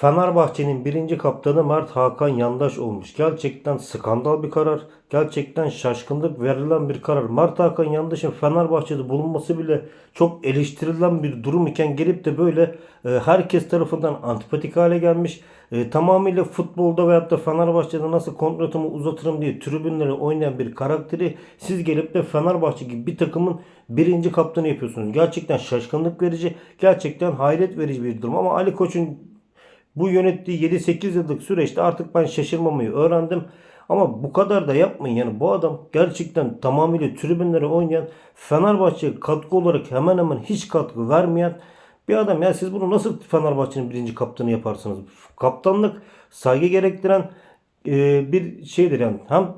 Fenerbahçe'nin birinci kaptanı Mert Hakan Yandaş olmuş. Gerçekten skandal bir karar. Gerçekten şaşkınlık verilen bir karar. Mert Hakan Yandaş'ın Fenerbahçe'de bulunması bile çok eleştirilen bir durum iken gelip de böyle e, herkes tarafından antipatik hale gelmiş. E, tamamıyla futbolda veyahut da Fenerbahçe'de nasıl kontratımı uzatırım diye tribünlere oynayan bir karakteri siz gelip de Fenerbahçe gibi bir takımın birinci kaptanı yapıyorsunuz. Gerçekten şaşkınlık verici, gerçekten hayret verici bir durum. Ama Ali Koç'un bu yönettiği 7-8 yıllık süreçte artık ben şaşırmamayı öğrendim. Ama bu kadar da yapmayın. Yani bu adam gerçekten tamamıyla tribünlere oynayan Fenerbahçe'ye katkı olarak hemen hemen hiç katkı vermeyen bir adam. Ya siz bunu nasıl Fenerbahçe'nin birinci kaptanı yaparsınız? Kaptanlık saygı gerektiren e, bir şeydir yani. Hem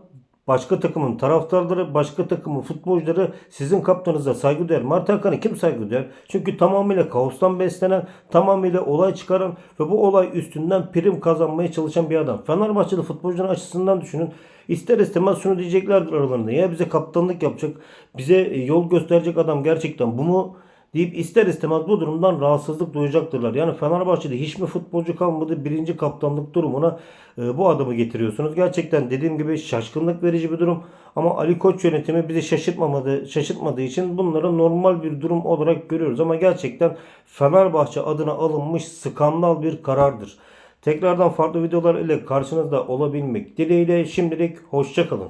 başka takımın taraftarları, başka takımın futbolcuları sizin kaptanınıza saygı duyar. Mert Hakan'a kim saygı duyar? Çünkü tamamıyla kaostan beslenen, tamamıyla olay çıkaran ve bu olay üstünden prim kazanmaya çalışan bir adam. Fenerbahçeli futbolcuların açısından düşünün. İster istemez şunu diyeceklerdir aralarında. Ya bize kaptanlık yapacak, bize yol gösterecek adam gerçekten bu mu? Deyip ister istemez bu durumdan rahatsızlık duyacaktırlar. Yani Fenerbahçe'de hiç mi futbolcu kalmadı birinci kaptanlık durumuna e, bu adamı getiriyorsunuz. Gerçekten dediğim gibi şaşkınlık verici bir durum. Ama Ali Koç yönetimi bizi şaşırtmamadı, şaşırtmadığı için bunları normal bir durum olarak görüyoruz. Ama gerçekten Fenerbahçe adına alınmış skandal bir karardır. Tekrardan farklı videolar ile karşınızda olabilmek dileğiyle şimdilik hoşçakalın.